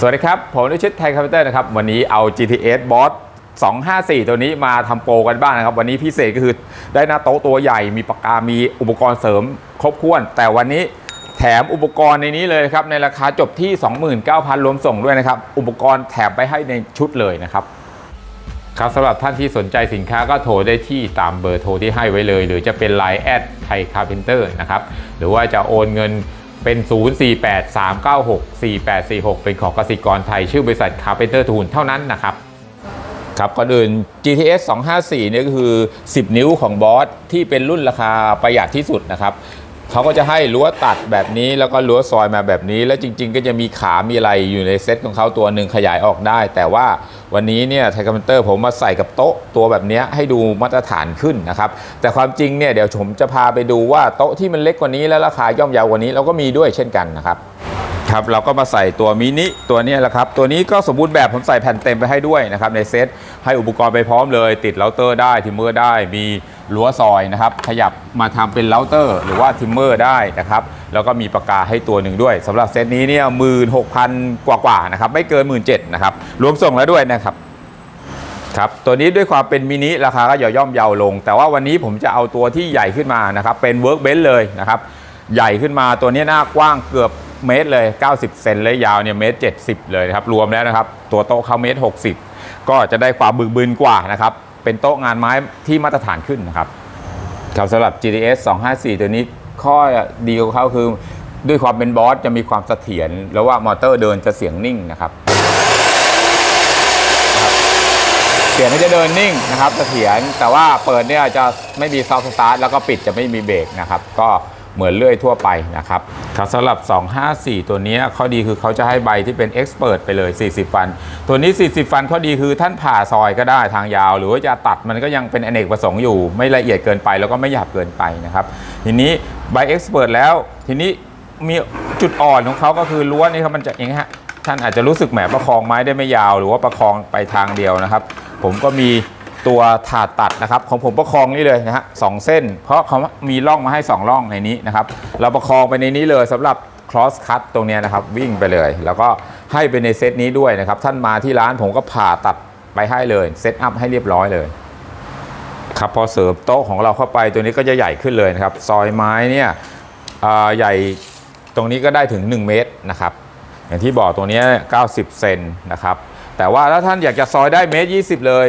สวัสดีครับ ผมนุชิตไทยคอมพิวเตอร์นะครับ วันนี้เอา GTS Boss 254 ตัวนี้มาทำโปรกันบ้างนะครับ วันนี้พิเศษก็คือได้หน้าโต๊ะตัวใหญ่มีปากกา มีอุปกรณ์เสริมครบถ้วน แต่วันนี้แถมอุปกรณ์ในนี้เลยครับ ในราคาจบที่ 29,000 รวมส่งด้วยนะครับ อุปกรณ์แถมไปให้ในชุดเลยนะครับครับสำหรับท่านที่สนใจสินค้าก็โทรได้ที่ตามเบอร์โทรที่ให้ไว้เลย หรือจะเป็น Line แอดไทยคาร์เพนเตอร์นะครับหรือว่าจะโอนเงิน เป็น 0483964846 เป็นของกสิกรไทย ชื่อบริษัทคาร์เพนเตอร์ทูนเท่านั้นนะครับ ครับก่อนอื่น GTS 254เนี่ยก็คือ 10 นิ้วของบอสที่เป็นรุ่นราคาประหยัดที่สุดนะครับ เขาก็จะให้รั้วตัดแบบนี้แล้วก็รั้วซอยมาแบบนี้ แล้วจริง ๆ ก็จะมีขามีอะไรอยู่ในเซ็ตของเขาตัวหนึ่งขยายออกได้ แต่ว่าวันนี้เนี่ยไทคอมพิวเตอร์ผมมาใส่กับโต๊ะตัวแบบนี้ให้ดูมาตรฐานขึ้นนะครับแต่ความจริงเนี่ยเดี๋ยวผมจะพาไปดูว่าโต๊ะที่มันเล็กกว่านี้แล้วราคาย่อมเยาวกว่านี้เราก็มีด้วยเช่นกันนะครับครับเราก็มาใส่ตัวมินิตัวนี้แหละครับ ตัวนี้ก็สมบูรณ์แบบผมใส่แผ่นเต็มไปให้ด้วยนะครับในเซตให้อุปกรณ์ไปพร้อมเลย ติดเราเตอร์ได้ทิมเมอร์ได้มี รั้วซอยนะครับ ขยับมาทำเป็นเราเตอร์ หรือว่าทิมเมอร์ได้นะครับ แล้วก็มีปากกาให้ตัวหนึ่งด้วยสำหรับเซตนี้เนี่ยหมื่นหกพันกว่าๆนะครับไม่เกินหมื่นเจ็ดนะครับรวมส่งแล้วด้วยนะครับครับตัวนี้ด้วยความเป็นมินิราคาก็ย่อย่อมเยาวลง แต่ว่าวันนี้ผมจะเอาตัวที่ใหญ่ขึ้นมานะครับเป็นเวิร์กเบนเลยนะครับใหญ่ขึ้นมาตัวนี้หน้ากว้างเกือบเมตรเลย 90 เซนเลยยาวเนี่ยเมตร 70 เลยนะครับรวมแล้วนะครับ ตัวโต๊ะเขาเมตร 60 ก็จะได้ความบึกบึนกว่านะครับ เป็นโต๊ะงานไม้ที่มาตรฐานขึ้นนะครับครับสำหรับ GTS 254 ตัวนี้ข้อดีของเขาคือด้วยความเป็นบอสจะมีความเสถียรแล้วว่ามอเตอร์เดินจะเสียงนิ่งนะครับ เสียงก็จะเดินนิ่งนะครับเสถียรแต่ว่าเปิดเนี่ยจะไม่มีซอฟต์สตาร์ทแล้วก็ปิดจะไม่มีเบรกนะครับ ก็ เหมือนเลื่อยทั่วไปนะครับครับสำหรับ 254 ตัวนี้ข้อดีคือเขาจะให้ใบที่เป็น Expert ไปเลย 40 ฟัน ตัวนี้ 40 ฟันข้อดีคือท่านผ่าซอยก็ได้ทางยาว หรือว่าจะตัดมันก็ยังเป็นอเนกประสงค์อยู่ ไม่ละเอียดเกินไปแล้วก็ไม่หยาบเกินไปนะครับ ทีนี้ใบ Expert แล้ว ทีนี้มีจุดอ่อนของเขาก็คือรั้วนี่ครับมันจะอย่างนี้ฮะท่านอาจจะรู้สึกแหมประคองไม้ได้ไม่ยาว หรือว่าประคองไปทางเดียวนะครับ ผมก็มี ตัวถาดตัดนะครับ ของผมประคองนี่เลยนะฮะสองเส้น เพราะเขามีร่องมาให้2ร่องในนี้นะครับ เราประคองไปในนี้เลยสำหรับ cross cut ตรงนี้นะครับ วิ่งไปเลย แล้วก็ให้ไปในเซตนี้ด้วยนะครับ ท่านมาที่ร้านผมก็ผ่าตัดไปให้เลยเซตอัพให้เรียบร้อยเลยครับพอเสริมโต๊ะของเราเข้าไปตัวนี้ก็จะใหญ่ขึ้นเลยนะครับ ซอยไม้เนี่ยใหญ่ตรงนี้ก็ได้ถึง 1 เมตรนะครับ อย่างที่บอกตัวนี้ 90 เซนนะครับ แต่ว่าถ้าท่านอยากจะซอยได้เมตร 20 เลย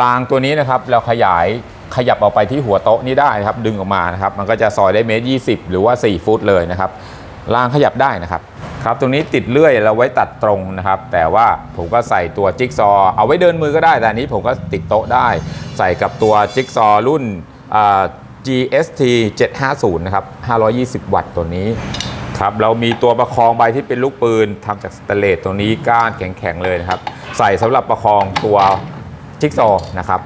รางตัวนี้นะครับเราขยายขยับออกไปที่หัวโต๊ะนี้ได้นะครับ ดึงออกมานะครับ มันก็จะซอยได้เมตร20หรือว่า 4 ฟุตเลยนะครับรางขยับได้นะครับครับ ตรงนี้ติดเลื่อยเราไว้ตัดตรงนะครับ แต่ว่าผมก็ใส่ตัวจิ๊กซอ์เอาไว้เดินมือก็ได้ แต่อันนี้ผมก็ติดโต๊ะได้ ใส่กับตัวจิ๊กซอรุ่น GST 750 นะครับ 520 วัตต์ตัวนี้ครับเรามีตัวประคองใบที่เป็นลูกปืนทำจากสเตเลสตัวนี้ก้านแข็งๆเลยนะครับ ใส่สำหรับประคองตัว จิ๊กซอว์นะครับ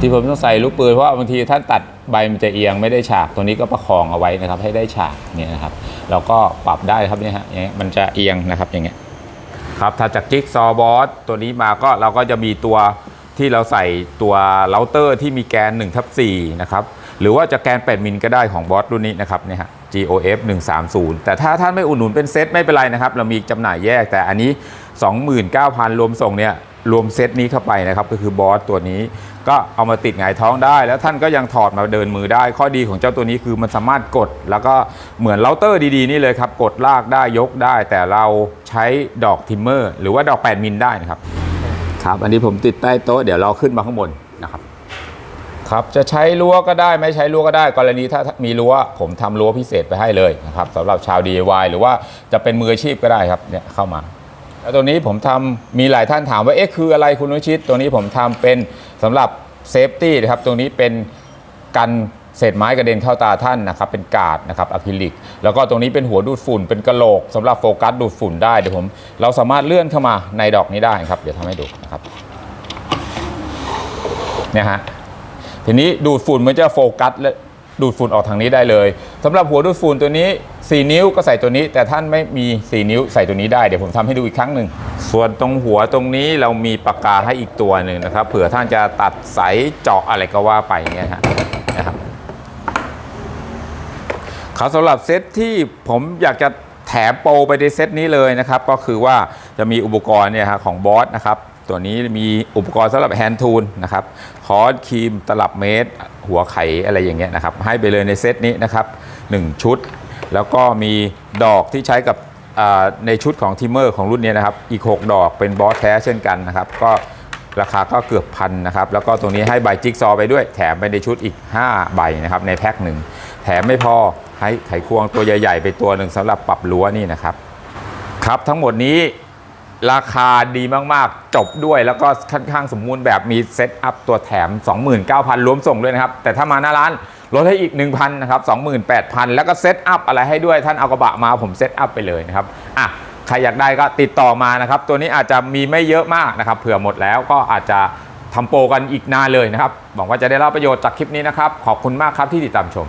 ที่ผมต้องใส่ลูกปืนเพราะว่าบางทีท่านตัดใบมันจะเอียงไม่ได้ฉากตัวนี้ก็ประคองเอาไว้นะครับ ให้ได้ฉากเนี่ยนะครับเราก็ปรับได้ครับเนี่ยฮะอย่างเงี้ยมันจะเอียงนะครับอย่างเงี้ยครับถ้าจากจิ๊กซอว์บอสตัวนี้มาก็เราก็จะมีตัวที่เราใส่ตัวเราเตอร์ที่มีแกน1ทับ4นะครับหรือว่าจะแกน 8 มิลก็ได้ของบอสรุ่นนี้นะครับเนี่ยฮะ GOF 130 แต่ถ้าท่านไม่อุดหนุนเป็นเซตไม่เป็นไรนะครับ เรามีจำหน่ายแยกแต่อันนี้ 29,000 รวมส่งเนี่ย รวมเซตนี้เข้าไปนะครับก็คือบอสตัวนี้ก็เอามาติดหงายท้องได้ แล้วท่านก็ยังถอดมาเดินมือได้ ข้อดีของเจ้าตัวนี้คือมันสามารถกด แล้วก็เหมือนเราเตอร์ดีๆนี่เลยครับกดลากได้ยกได้ แต่เราใช้ดอกทิมเมอร์ หรือว่าดอก8มิลได้นะครับครับ อันนี้ผมติดใต้โต๊ะเดี๋ยวเราขึ้นมาข้างบนนะครับครับจะใช้รั้วก็ได้ไม่ใช้รั้วก็ได้ กรณีถ้ามีรั้วผมทำรั้วพิเศษไปให้เลยนะครับสำหรับชาว DIY หรือว่าจะเป็นมืออาชีพก็ได้ครับเนี่ยเข้ามา แล้วตัวนี้ผมทำมีหลายท่านถามว่าเอ๊ะคืออะไรคุณนุชิต ตัวนี้ผมทำเป็นสำหรับเซฟตี้นะครับตรงนี้เป็นกันเศษไม้กระเด็นเข้าตาท่านนะครับเป็นกาดนะครับอะคริลิก แล้วก็ตรงนี้เป็นหัวดูดฝุ่นเป็นกระโหลกสำหรับโฟกัสดูดฝุ่นได้เดี๋ยวผมเราสามารถเลื่อนเข้ามาในดอกนี้ได้ครับ เดี๋ยวทำให้ดูนะครับเนี่ยฮะทีนี้ดูดฝุ่นมันจะโฟกัสและดูดฝุ่นออกทางนี้ได้เลยสำหรับหัวดูดฝุ่นตัวนี้ 4 นิ้วก็ใส่ตัวนี้ แต่ท่านไม่มี 4 นิ้วใส่ตัวนี้ได้เดี๋ยวผมทำให้ดูอีกครั้งหนึ่งส่วนตรงหัวตรงนี้เรามีปากกาให้อีกตัวหนึ่งนะครับ เผื่อท่านจะตัดสายเจาะอะไรก็ว่าไปเนี่ยฮะนะครับครับสำหรับเซตที่ผมอยากจะแถมโปรไปในเซตนี้เลยนะครับ ก็คือว่าจะมีอุปกรณ์เนี่ยฮะของบอสนะครับตัวนี้มีอุปกรณ์สำหรับแฮนด์ทูลนะครับคอร์สครีมตลับเมตร หัวไขอะไรอย่างเงี้ยนะครับ ให้ไปเลยในเซตนี้นะครับ 1 ชุด แล้วก็มีดอกที่ใช้กับในชุดของทิมเมอร์ของรุ่นนี้นะครับ อีก 6 ดอกเป็นบอสแท้เช่นกันนะครับ ก็ราคาก็เกือบพันนะครับ แล้วก็ตรงนี้ให้ใบจิ๊กซอว์ไปด้วย แถมไปในชุดอีก 5 ใบนะครับในแพ็คหนึ่ง แถมไม่พอให้ไขควงตัวใหญ่ ๆ ไปตัวหนึ่งสำหรับปรับรั้วนี่นะครับ ครับทั้งหมดนี้ราคาดีมาก ๆ จบด้วยแล้วก็ค่อนข้างสมมูรณ์แบบมีเซตอัพตัวแถม 29,000 รวมส่งด้วยนะครับ แต่ถ้ามาหน้าร้าน ลดให้อีก 1,000นะครับ28,000 แล้วก็เซตอัพอะไรให้ด้วยท่านเอากระบะมาผมเซตอัพไปเลยนะครับอะใครอยากได้ก็ติดต่อมานะครับ ตัวนี้อาจจะมีไม่เยอะมากนะครับเผื่อหมดแล้วก็อาจจะทำโปรกันอีกนานเลยนะครับหวังว่าจะได้รับประโยชน์จากคลิปนี้นะครับ ขอบคุณมากครับที่ติดตามชม